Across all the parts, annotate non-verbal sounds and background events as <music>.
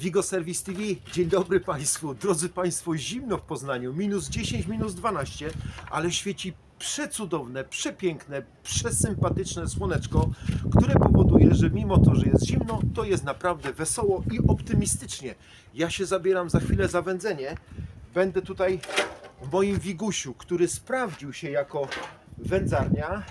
Vigo Service TV, dzień dobry Państwu. Drodzy Państwo, zimno w Poznaniu, minus 10, minus 12, ale świeci przecudowne, przepiękne, przesympatyczne słoneczko, które powoduje, że mimo to, że jest zimno, to jest naprawdę wesoło i optymistycznie. Ja się zabieram za chwilę za wędzenie. Będę tutaj w moim Wigusiu, który sprawdził się jako wędzarnia.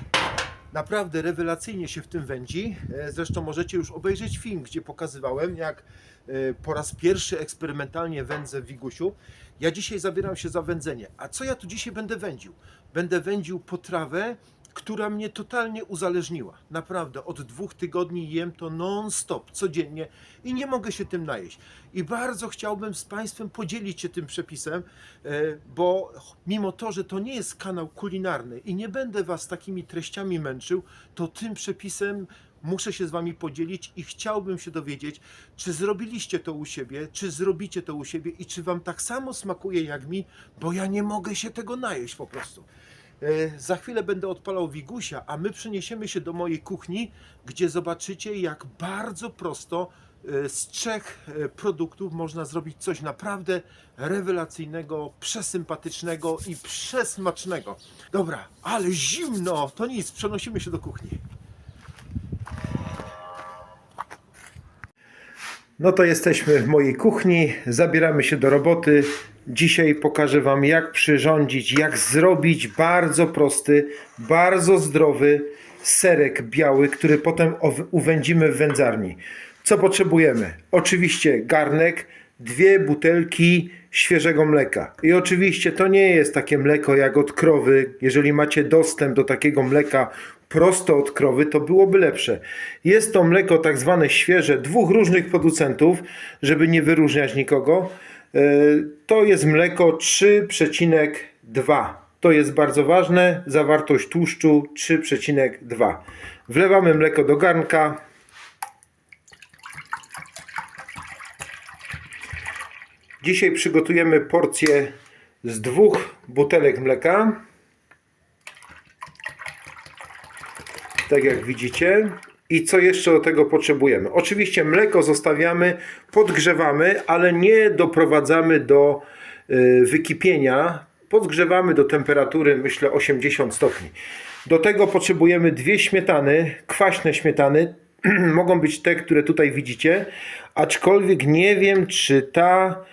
Naprawdę rewelacyjnie się w tym wędzi. E, Zresztą możecie już obejrzeć film, gdzie pokazywałem, jak e, po raz pierwszy eksperymentalnie wędzę w Wigusiu. Ja dzisiaj zabieram się za wędzenie. A co ja tu dzisiaj będę wędził? Będę wędził potrawę, która mnie totalnie uzależniła. Naprawdę, od dwóch tygodni jem to non-stop, codziennie i nie mogę się tym najeść. I bardzo chciałbym z Państwem podzielić się tym przepisem, e, bo mimo to, że to nie jest kanał kulinarny i nie będę Was takimi treściami męczył, to tym przepisem muszę się z Wami podzielić i chciałbym się dowiedzieć, czy zrobiliście to u siebie, czy zrobicie to u siebie i czy Wam tak samo smakuje jak mi, bo ja nie mogę się tego najeść po prostu. E, Za chwilę będę odpalał Wigusia, a my przeniesiemy się do mojej kuchni, gdzie zobaczycie, jak bardzo prosto e, z trzech e, produktów można zrobić coś naprawdę rewelacyjnego, przesympatycznego i przesmacznego. Dobra, ale zimno! To nic, przenosimy się do kuchni. No to jesteśmy w mojej kuchni, zabieramy się do roboty. Dzisiaj pokażę Wam, jak przyrządzić, jak zrobić bardzo prosty, bardzo zdrowy serek biały, który potem uwędzimy w wędzarni. Co potrzebujemy? Oczywiście garnek, dwie butelki świeżego mleka. I oczywiście to nie jest takie mleko jak od krowy. Jeżeli macie dostęp do takiego mleka prosto od krowy, to byłoby lepsze. Jest to mleko tak zwane świeże, dwóch różnych producentów, żeby nie wyróżniać nikogo. E, To jest mleko 3,2. To jest bardzo ważne. Zawartość tłuszczu 3,2. Wlewamy mleko do garnka. Dzisiaj przygotujemy porcję z dwóch butelek mleka. Tak jak widzicie. I co jeszcze do tego potrzebujemy? Oczywiście mleko zostawiamy, podgrzewamy, ale nie doprowadzamy do y, wykipienia. Podgrzewamy do temperatury, myślę, 80 stopni. Do tego potrzebujemy dwie śmietany, kwaśne śmietany. <clears throat> Mogą być te, które tutaj widzicie, aczkolwiek nie wiem, czy ta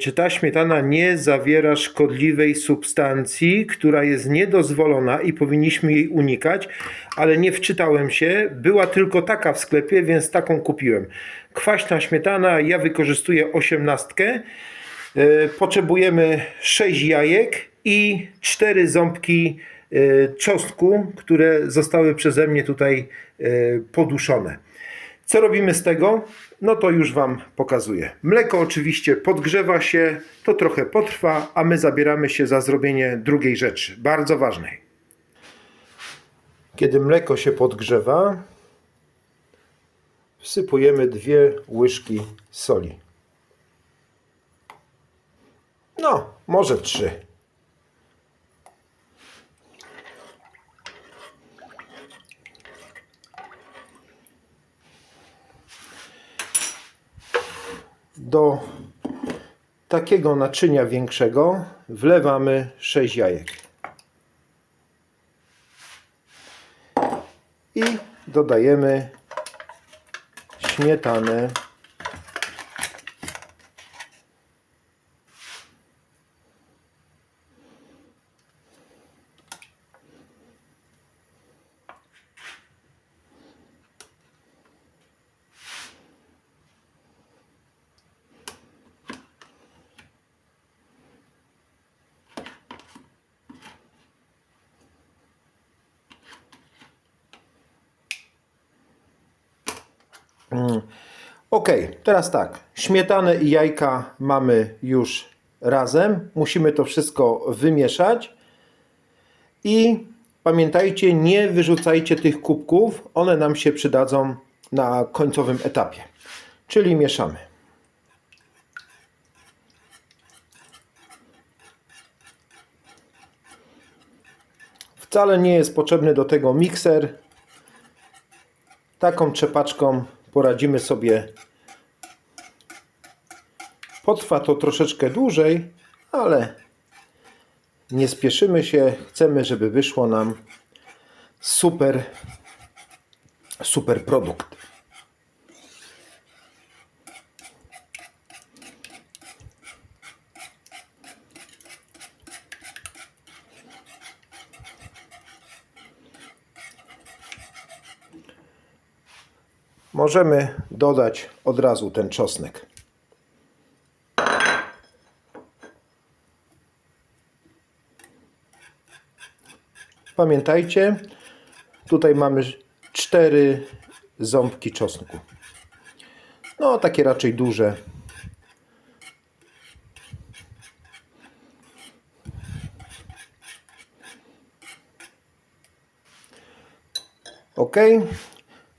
czy ta śmietana nie zawiera szkodliwej substancji, która jest niedozwolona i powinniśmy jej unikać, ale nie wczytałem się. Była tylko taka w sklepie, więc taką kupiłem. Kwaśna śmietana, ja wykorzystuję osiemnastkę. E, Potrzebujemy 6 jajek i 4 ząbki e, czosnku, które zostały przeze mnie tutaj e, poduszone. Co robimy z tego? No to już Wam pokazuję. Mleko oczywiście podgrzewa się, to trochę potrwa, a my zabieramy się za zrobienie drugiej rzeczy, bardzo ważnej. Kiedy mleko się podgrzewa, wsypujemy dwie łyżki soli. No, może trzy. Do takiego naczynia większego wlewamy 6 jajek. I dodajemy śmietanę. Ok, teraz tak. Śmietanę i jajka mamy już razem. Musimy to wszystko wymieszać. I pamiętajcie, nie wyrzucajcie tych kubków. One nam się przydadzą na końcowym etapie. Czyli mieszamy. Wcale nie jest potrzebny do tego mikser. Taką trzepaczką poradzimy sobie Potrwa to troszeczkę dłużej, ale nie spieszymy się. Chcemy, żeby wyszło nam super, super produkt. Możemy dodać od razu ten czosnek. Pamiętajcie, tutaj mamy cztery ząbki czosnku. No, takie raczej duże. Ok,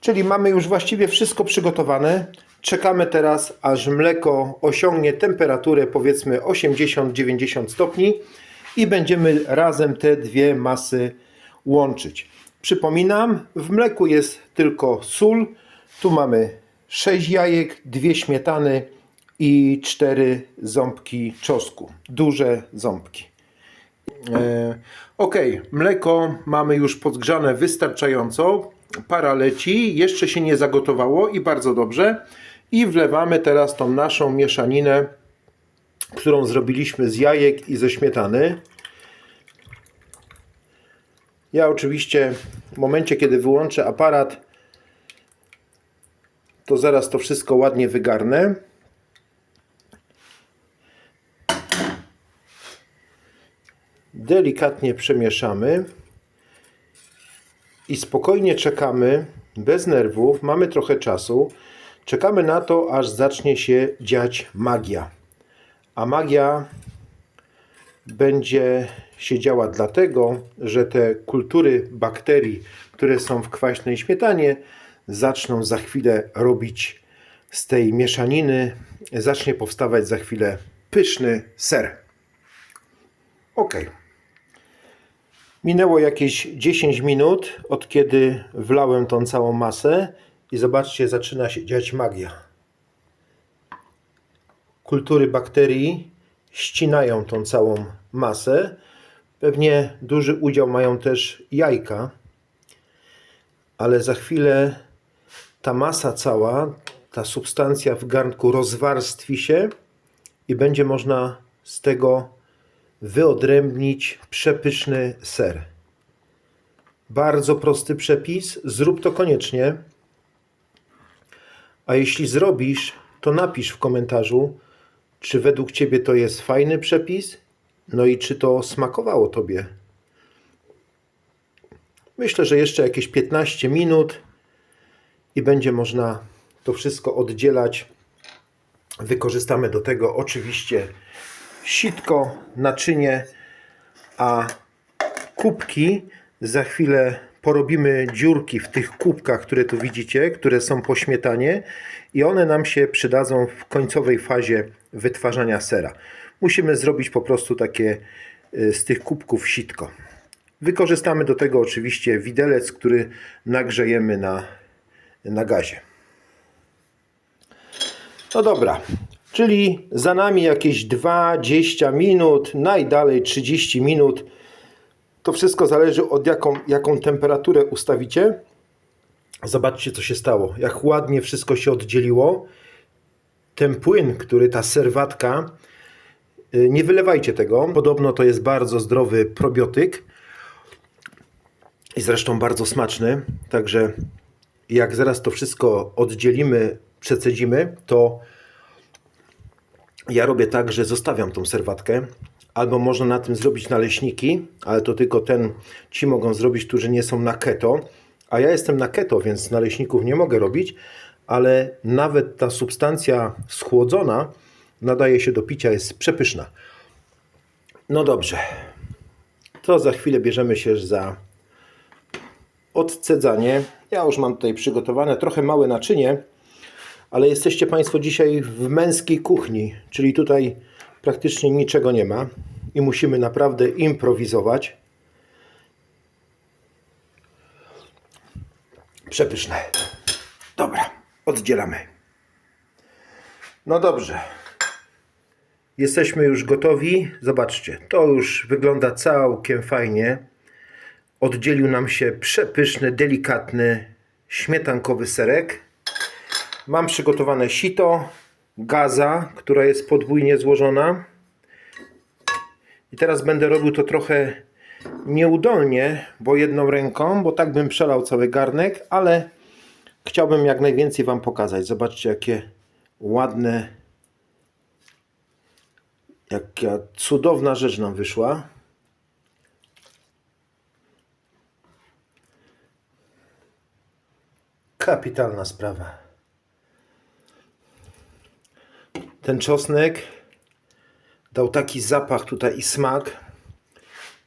czyli mamy już właściwie wszystko przygotowane. Czekamy teraz, aż mleko osiągnie temperaturę powiedzmy 80-90 stopni i będziemy razem te dwie masy łączyć. Przypominam, w mleku jest tylko sól. Tu mamy 6 jajek, 2 śmietany i 4 ząbki czosnku. Duże ząbki. E, ok, mleko mamy już podgrzane wystarczająco. Para leci, jeszcze się nie zagotowało i bardzo dobrze. I wlewamy teraz tą naszą mieszaninę, którą zrobiliśmy z jajek i ze śmietany. Ja oczywiście w momencie, kiedy wyłączę aparat, to zaraz to wszystko ładnie wygarnę. Delikatnie przemieszamy i spokojnie czekamy, bez nerwów, mamy trochę czasu. Czekamy na to, aż zacznie się dziać magia. A magia będzie się działa dlatego, że te kultury bakterii, które są w kwaśnej śmietanie, zaczną za chwilę robić z tej mieszaniny, zacznie powstawać za chwilę pyszny ser. Ok. Minęło jakieś 10 minut od kiedy wlałem tą całą masę i zobaczcie, zaczyna się dziać magia. Kultury bakterii ścinają tą całą masę. Pewnie duży udział mają też jajka, ale za chwilę ta masa cała, ta substancja w garnku rozwarstwi się i będzie można z tego wyodrębnić przepyszny ser. Bardzo prosty przepis, zrób to koniecznie. A jeśli zrobisz, to napisz w komentarzu, czy według Ciebie to jest fajny przepis, no i czy to smakowało Tobie. Myślę, że jeszcze jakieś 15 minut i będzie można to wszystko oddzielać. Wykorzystamy do tego oczywiście sitko, naczynie, a kubki za chwilę porobimy dziurki w tych kubkach, które tu widzicie, które są po śmietanie i one nam się przydadzą w końcowej fazie wytwarzania sera. Musimy zrobić po prostu takie y, z tych kubków sitko. Wykorzystamy do tego oczywiście widelec, który nagrzejemy na, na gazie. No dobra, czyli za nami jakieś 20 minut, najdalej 30 minut. To wszystko zależy od jaką, jaką temperaturę ustawicie. Zobaczcie, co się stało. Jak ładnie wszystko się oddzieliło. Ten płyn, który ta serwatka, y, nie wylewajcie tego. Podobno to jest bardzo zdrowy probiotyk i zresztą bardzo smaczny. Także jak zaraz to wszystko oddzielimy, przecedzimy, to ja robię tak, że zostawiam tą serwatkę. Albo można na tym zrobić naleśniki, ale to tylko ten ci mogą zrobić, którzy nie są na keto. A ja jestem na keto, więc naleśników nie mogę robić, ale nawet ta substancja schłodzona nadaje się do picia, jest przepyszna. No dobrze, to za chwilę bierzemy się za odcedzanie. Ja już mam tutaj przygotowane trochę małe naczynie, ale jesteście Państwo dzisiaj w męskiej kuchni, czyli tutaj praktycznie niczego nie ma i musimy naprawdę improwizować. Przepyszne. Dobra, oddzielamy. No dobrze. Jesteśmy już gotowi. Zobaczcie, to już wygląda całkiem fajnie. Oddzielił nam się przepyszny, delikatny, śmietankowy serek. Mam przygotowane sito, gaza, która jest podwójnie złożona. I teraz będę robił to trochę nieudolnie, bo jedną ręką, bo tak bym przelał cały garnek, ale chciałbym jak najwięcej Wam pokazać. Zobaczcie, jakie ładne, jaka cudowna rzecz nam wyszła. Kapitalna sprawa. Ten czosnek dał taki zapach tutaj i smak.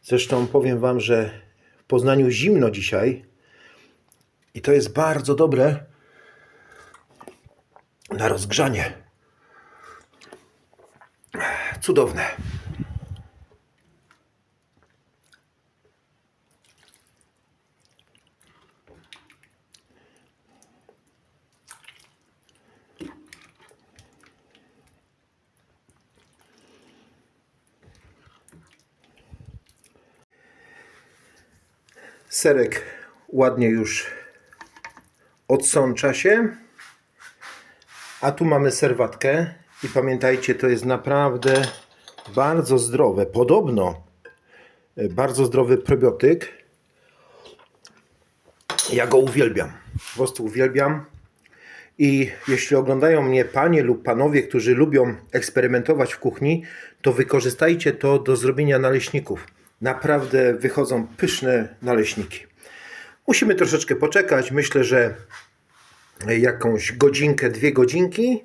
Zresztą powiem Wam, że w Poznaniu zimno dzisiaj i to jest bardzo dobre na rozgrzanie. Cudowne. Serek ładnie już odsącza się. A tu mamy serwatkę. I pamiętajcie, to jest naprawdę bardzo zdrowe. Podobno e, bardzo zdrowy probiotyk. Ja go uwielbiam. Po prostu uwielbiam. I jeśli oglądają mnie panie lub panowie, którzy lubią eksperymentować w kuchni, to wykorzystajcie to do zrobienia naleśników. Naprawdę wychodzą pyszne naleśniki. Musimy troszeczkę poczekać. Myślę, że jakąś godzinkę, dwie godzinki,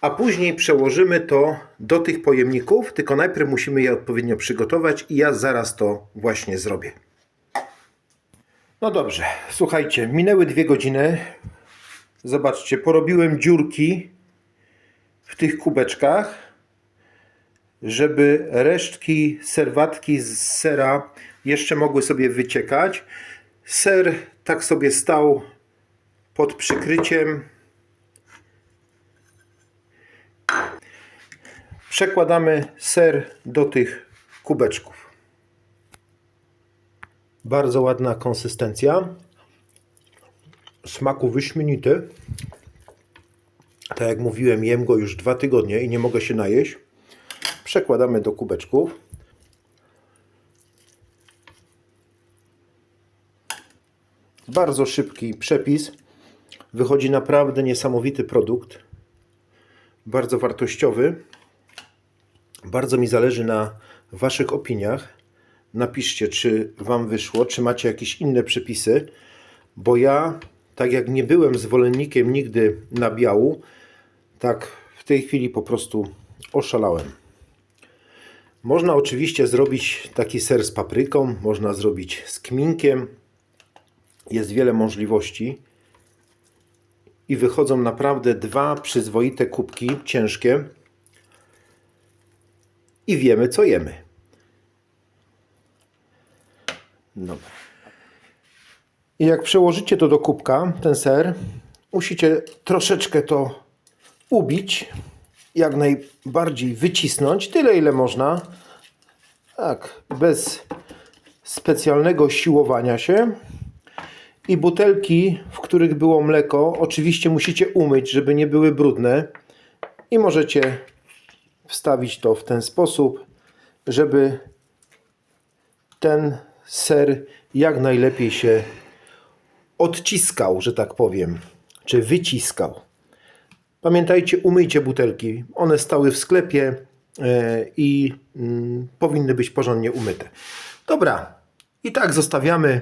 a później przełożymy to do tych pojemników. Tylko najpierw musimy je odpowiednio przygotować i ja zaraz to właśnie zrobię. No dobrze, słuchajcie, minęły dwie godziny. Zobaczcie, porobiłem dziurki w tych kubeczkach, żeby resztki serwatki z sera jeszcze mogły sobie wyciekać. Ser tak sobie stał pod przykryciem. Przekładamy ser do tych kubeczków. Bardzo ładna konsystencja. Smaku wyśmienity. Tak jak mówiłem, jem go już dwa tygodnie i nie mogę się najeść. Przekładamy do kubeczków. Bardzo szybki przepis. Wychodzi naprawdę niesamowity produkt. Bardzo wartościowy. Bardzo mi zależy na Waszych opiniach. Napiszcie, czy Wam wyszło, czy macie jakieś inne przepisy, bo ja, tak jak nie byłem zwolennikiem nigdy nabiału, tak w tej chwili po prostu oszalałem. Można oczywiście zrobić taki ser z papryką, można zrobić z kminkiem. Jest wiele możliwości i wychodzą naprawdę dwa przyzwoite kubki ciężkie i wiemy co jemy. Dobra. I jak przełożycie to do kubka, ten ser, musicie troszeczkę to ubić, jak najbardziej wycisnąć, tyle ile można. Tak, bez specjalnego siłowania się. I butelki, w których było mleko, oczywiście musicie umyć, żeby nie były brudne. I możecie wstawić to w ten sposób, żeby ten ser jak najlepiej się odciskał, że tak powiem, czy wyciskał. Pamiętajcie, umyjcie butelki. One stały w sklepie e, i mm, powinny być porządnie umyte. Dobra, i tak zostawiamy.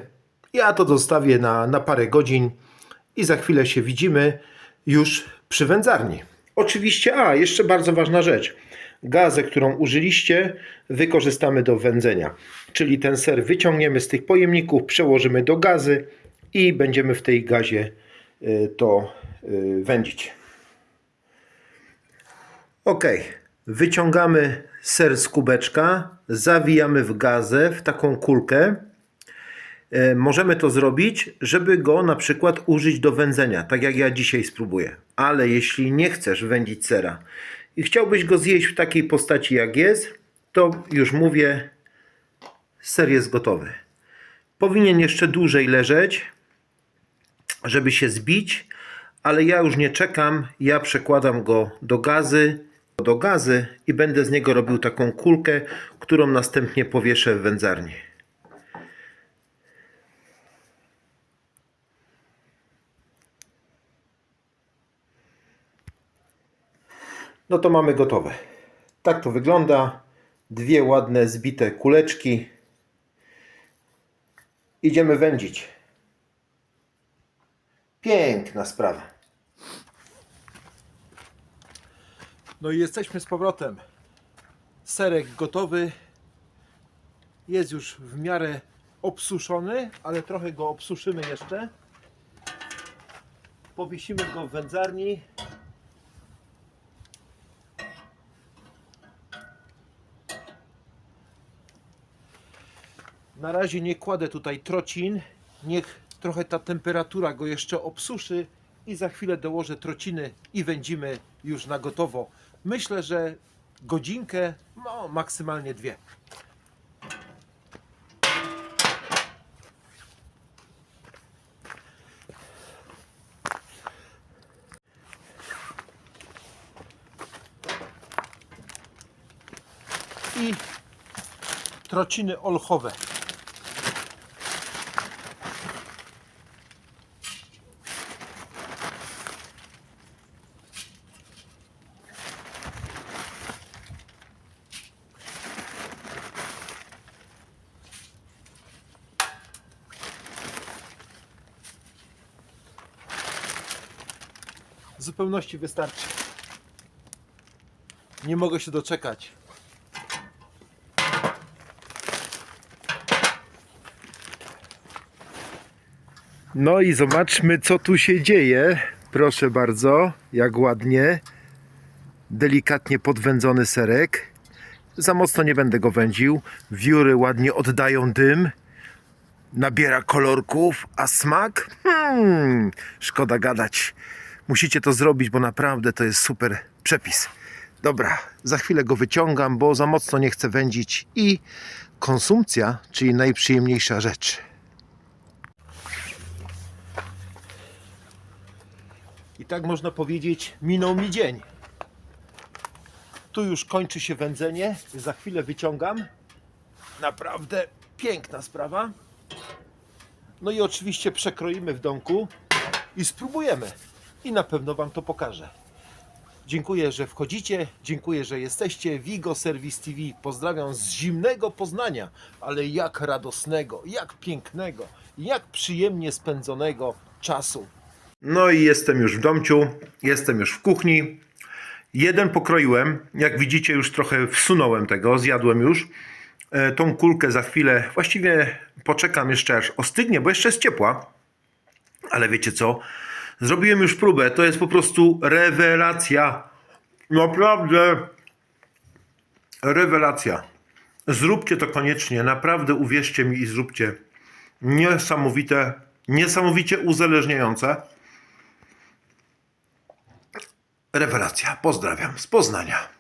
Ja to zostawię na, na parę godzin i za chwilę się widzimy już przy wędzarni. Oczywiście, a jeszcze bardzo ważna rzecz. Gazę, którą użyliście, wykorzystamy do wędzenia. Czyli ten ser wyciągniemy z tych pojemników, przełożymy do gazy i będziemy w tej gazie y, to y, wędzić. Ok, wyciągamy ser z kubeczka, zawijamy w gazę, w taką kulkę. E, Możemy to zrobić, żeby go na przykład użyć do wędzenia, tak jak ja dzisiaj spróbuję. Ale jeśli nie chcesz wędzić sera, i chciałbyś go zjeść w takiej postaci jak jest, to już mówię, ser jest gotowy. Powinien jeszcze dłużej leżeć, żeby się zbić, ale ja już nie czekam. Ja przekładam go do gazy, do gazy i będę z niego robił taką kulkę, którą następnie powieszę w wędzarni. No to mamy gotowe. Tak to wygląda. Dwie ładne zbite kuleczki. Idziemy wędzić. Piękna sprawa. No i jesteśmy z powrotem. Serek gotowy. Jest już w miarę obsuszony, ale trochę go obsuszymy jeszcze. Powiesimy go w wędzarni. Na razie nie kładę tutaj trocin. Niech trochę ta temperatura go jeszcze obsuszy i za chwilę dołożę trociny i wędzimy już na gotowo. Myślę, że godzinkę, no maksymalnie dwie. I trociny olchowe. Zupełności wystarczy. Nie mogę się doczekać. No i zobaczmy, co tu się dzieje. Proszę bardzo, jak ładnie. Delikatnie podwędzony serek. Za mocno nie będę go wędził. Wióry ładnie oddają dym. Nabiera kolorków, a smak? Hmm, szkoda gadać. Musicie to zrobić, bo naprawdę to jest super przepis. Dobra, za chwilę go wyciągam, bo za mocno nie chcę wędzić i konsumpcja, czyli najprzyjemniejsza rzecz. I tak można powiedzieć, minął mi dzień. Tu już kończy się wędzenie. Za chwilę wyciągam. Naprawdę piękna sprawa. No i oczywiście przekroimy w domku i spróbujemy. I na pewno Wam to pokażę. Dziękuję, że wchodzicie. Dziękuję, że jesteście. Vigo Service TV. Pozdrawiam z zimnego Poznania, ale jak radosnego, jak pięknego, jak przyjemnie spędzonego czasu. No i jestem już w domciu, jestem już w kuchni. Jeden pokroiłem, jak widzicie już trochę wsunąłem tego, zjadłem już. E, Tą kulkę za chwilę, właściwie poczekam jeszcze aż ostygnie, bo jeszcze jest ciepła. Ale wiecie co? Zrobiłem już próbę, to jest po prostu rewelacja. Naprawdę rewelacja. Zróbcie to koniecznie, naprawdę uwierzcie mi i zróbcie. Niesamowite, niesamowicie uzależniające. Rewelacja. Pozdrawiam z Poznania.